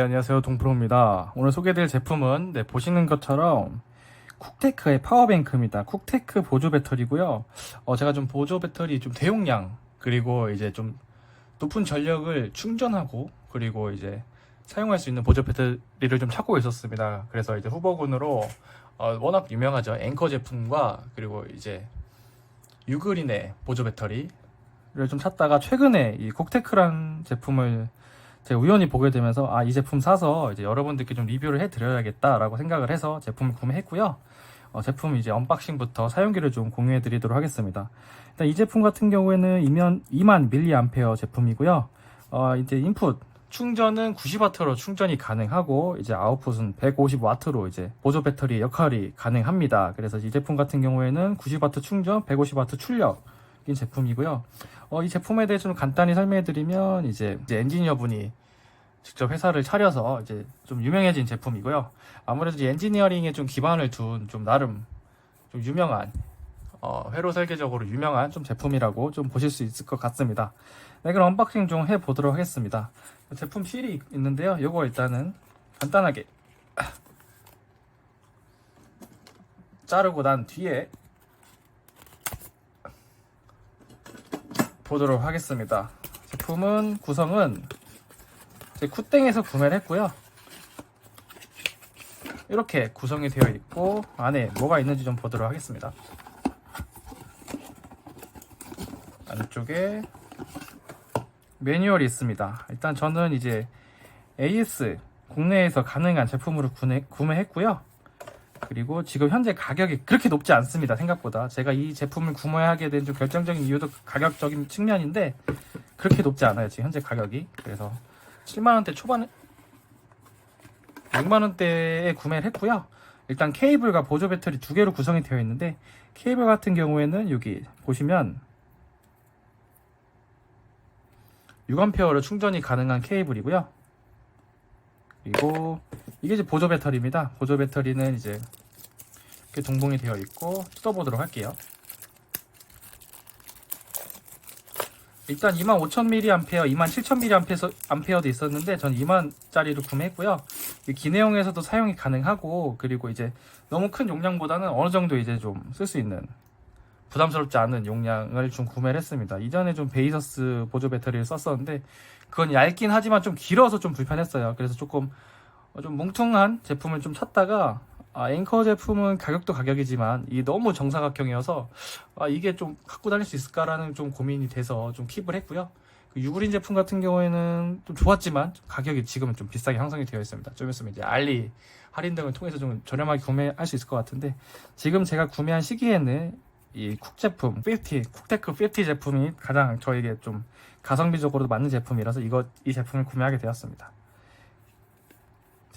네, 안녕하세요. 동프로입니다. 오늘 소개해드릴 제품은, 네, 보시는 것처럼, 쿡테크의 파워뱅크입니다. 쿡테크 보조 배터리고요. 어, 제가 좀 보조 배터리 좀 대용량, 그리고 이제 좀 높은 전력을 충전하고, 그리고 이제 사용할 수 있는 보조 배터리를 좀 찾고 있었습니다. 그래서 이제 후보군으로, 어, 워낙 유명하죠. 앵커 제품과, 그리고 이제, 유그린의 보조 배터리를 좀 찾다가 최근에 이 쿡테크란 제품을 제가 우연히 보게 되면서 아 이 제품 사서 이제 여러분들께 좀 리뷰를 해드려야겠다라고 생각을 해서 제품을 구매했고요. 어, 제품 이제 언박싱부터 사용기를 좀 공유해 드리도록 하겠습니다. 일단 이 제품 같은 경우에는 2만, 2만 밀리암페어 제품이고요. 어, 이제 인풋 충전은 90W로 충전이 가능하고 이제 아웃풋은 150W로 이제 보조 배터리 역할이 가능합니다. 그래서 이 제품 같은 경우에는 90W 충전, 150W 출력인 제품이고요. 어, 이 제품에 대해 좀 간단히 설명해드리면 이제, 이제 엔지니어분이 직접 회사를 차려서 이제 좀 유명해진 제품이고요. 아무래도 엔지니어링에 좀 기반을 둔 좀 나름 좀 유명한 어, 회로 설계적으로 유명한 좀 제품이라고 좀 보실 수 있을 것 같습니다. 네, 그럼 언박싱 좀 해보도록 하겠습니다. 제품 실이 있는데요. 이거 일단은 간단하게 자르고 난 뒤에 보도록 하겠습니다. 제품은 구성은 제 쿠땡에서 구매를 했고요. 이렇게 구성이 되어 있고 안에 뭐가 있는지 좀 보도록 하겠습니다. 안쪽에 매뉴얼이 있습니다. 일단 저는 이제 AS 국내에서 가능한 제품으로 구매, 구매했고요. 그리고 지금 현재 가격이 그렇게 높지 않습니다. 생각보다 제가 이 제품을 구매하게 된 좀 결정적인 이유도 가격적인 측면인데 그렇게 높지 않아요. 지금 현재 가격이 그래서 7만 원대 초반에 6만 원대에 구매를 했고요. 일단 케이블과 보조 배터리 두 개로 구성이 되어 있는데 케이블 같은 경우에는 여기 보시면 6A로 충전이 가능한 케이블이고요. 그리고 이게 이제 보조 배터리입니다. 보조 배터리는 이제 이렇게 동봉이 되어 있고 뜯어보도록 할게요. 일단 25,000mAh, 27,000mAh도 있었는데 전 2만짜리로 구매했고요. 이 기내용에서도 사용이 가능하고 그리고 이제 너무 큰 용량보다는 어느 정도 이제 좀 쓸 수 있는 부담스럽지 않은 용량을 좀 구매를 했습니다. 이전에 좀 베이서스 보조 배터리를 썼었는데 그건 얇긴 하지만 좀 길어서 좀 불편했어요. 그래서 조금 어, 좀 뭉퉁한 제품을 좀 찾다가 아, 앵커 제품은 가격도 가격이지만 이 너무 정사각형이어서 아, 이게 좀 갖고 다닐 수 있을까라는 좀 고민이 돼서 좀 킵을 했고요. 그 유그린 제품 같은 경우에는 좀 좋았지만 좀 가격이 지금은 좀 비싸게 형성이 되어 있습니다. 좀 있으면 이제 알리 할인 등을 통해서 좀 저렴하게 구매할 수 있을 것 같은데 지금 제가 구매한 시기에는 이 쿡 제품 50, 쿡테크 50 제품이 가장 저에게 좀 가성비적으로도 맞는 제품이라서 이거 이 제품을 구매하게 되었습니다.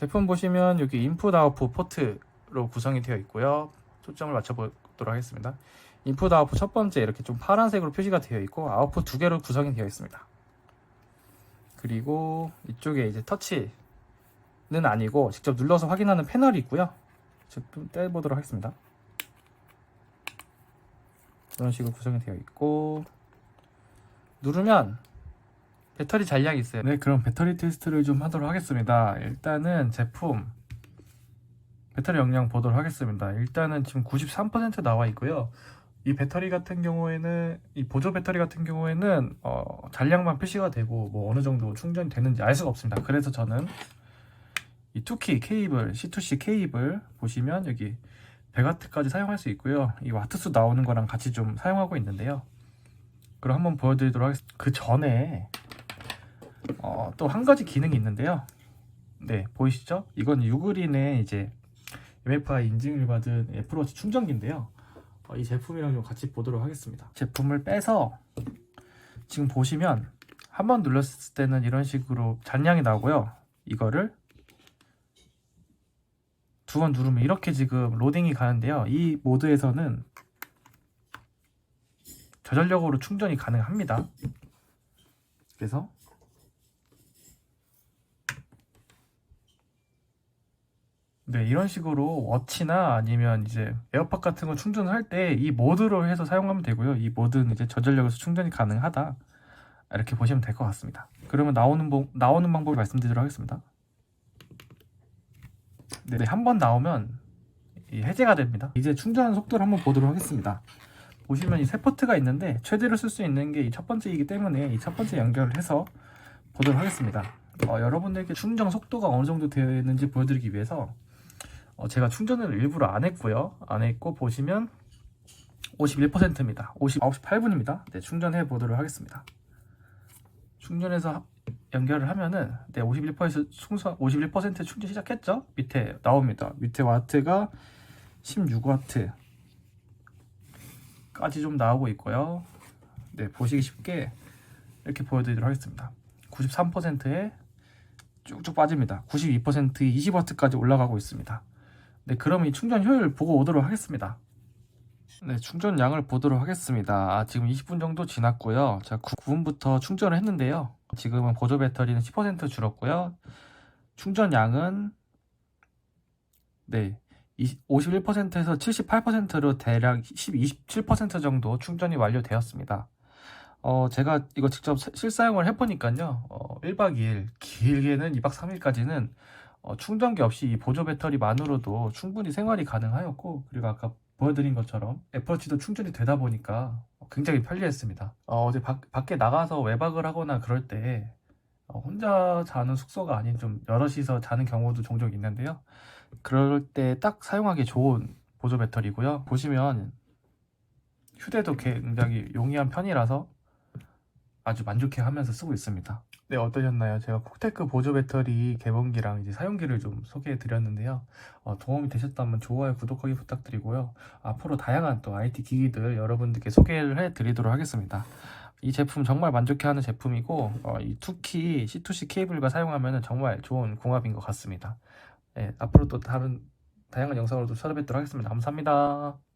제품 보시면 여기 인풋 아웃풋 포트로 구성이 되어 있고요. 초점을 맞춰보도록 하겠습니다. 인풋 아웃풋 첫 번째 이렇게 좀 파란색으로 표시가 되어 있고 아웃풋 두 개로 구성이 되어 있습니다. 그리고 이쪽에 이제 터치는 아니고 직접 눌러서 확인하는 패널이 있고요. 제품 떼보도록 하겠습니다. 이런 식으로 구성이 되어 있고 누르면 배터리 잔량이 있어요. 네, 그럼 배터리 테스트를 좀 하도록 하겠습니다. 일단은 제품 배터리 용량 보도록 하겠습니다. 일단은 지금 93% 나와 있고요. 이 배터리 같은 경우에는 이 보조 배터리 같은 경우에는 어, 잔량만 표시가 되고 뭐 어느 정도 충전이 되는지 알 수가 없습니다. 그래서 저는 이 투키 케이블 C2C 케이블 보시면 여기 100W까지 사용할 수 있고요. 이 와트수 나오는 거랑 같이 좀 사용하고 있는데요. 그럼 한번 보여드리도록 하겠습니다. 그 전에 어, 또 한 가지 기능이 있는데요. 네, 보이시죠? 이건 유그린의 이제 MFI 인증을 받은 애플워치 충전기인데요. 어, 이 제품이랑 좀 같이 보도록 하겠습니다. 제품을 빼서 지금 보시면 한 번 눌렀을 때는 이런 식으로 잔량이 나오고요. 이거를 두 번 누르면 이렇게 지금 로딩이 가는데요. 이 모드에서는 저전력으로 충전이 가능합니다. 그래서 네, 이런 식으로 워치나 아니면 이제 에어팟 같은 거 충전할 때 이 모드로 해서 사용하면 되고요. 이 모드는 이제 저전력에서 충전이 가능하다. 이렇게 보시면 될 것 같습니다. 그러면 나오는 방, 나오는 방법을 말씀드리도록 하겠습니다. 네, 한 번 나오면 이 해제가 됩니다. 이제 충전 속도를 한번 보도록 하겠습니다. 보시면 이 세 포트가 있는데 최대로 쓸 수 있는 게 이 첫 번째이기 때문에 이 첫 번째 연결을 해서 보도록 하겠습니다. 어, 여러분들께 충전 속도가 어느 정도 되는지 보여드리기 위해서 어, 제가 충전을 일부러 안 했고요. 안 했고 보시면 51%입니다. 50, 9시 8분입니다. 네, 충전해 보도록 하겠습니다. 충전해서 연결을 하면은 네, 51% 충전 51% 충전 시작했죠? 밑에 나옵니다. 밑에 와트가 16와트 까지 좀 나오고 있고요. 네, 보시기 쉽게 이렇게 보여드리도록 하겠습니다. 93%에 쭉쭉 빠집니다. 92% 20와트까지 올라가고 있습니다. 네, 그럼 이 충전 효율 보고 오도록 하겠습니다. 네, 충전량을 보도록 하겠습니다. 아, 지금 20분 정도 지났고요. 자, 9분부터 충전을 했는데요. 지금은 보조 배터리는 10% 줄었고요. 충전량은 네, 51%에서 78%로 대략 10, 27% 정도 충전이 완료되었습니다. 어, 제가 이거 직접 사- 실사용을 해보니까요. 어, 1박 2일, 길게는 2박 3일까지는 어, 충전기 없이 이 보조 배터리만으로도 충분히 생활이 가능하였고, 그리고 아까 보여드린 것처럼 애플워치도 충전이 되다 보니까 굉장히 편리했습니다. 어, 제 밖, 밖에 나가서 외박을 하거나 그럴 때 어, 혼자 자는 숙소가 아닌 좀 여럿이서 자는 경우도 종종 있는데요. 그럴 때 딱 사용하기 좋은 보조 배터리고요. 보시면 휴대도 굉장히 용이한 편이라서 아주 만족해 하면서 쓰고 있습니다. 네, 어떠셨나요? 제가 콕테크 보조 배터리 개봉기랑 이제 사용기를 좀 소개해 드렸는데요. 어, 도움이 되셨다면 좋아요, 구독하기 부탁드리고요. 앞으로 다양한 또 IT 기기들 여러분들께 소개를 해 드리도록 하겠습니다. 이 제품 정말 만족해 하는 제품이고, 어, 이 투키 C2C 케이블과 사용하면 정말 좋은 궁합인 것 같습니다. 네, 앞으로 또 다른 다양한 영상으로 또 찾아뵙도록 하겠습니다. 감사합니다.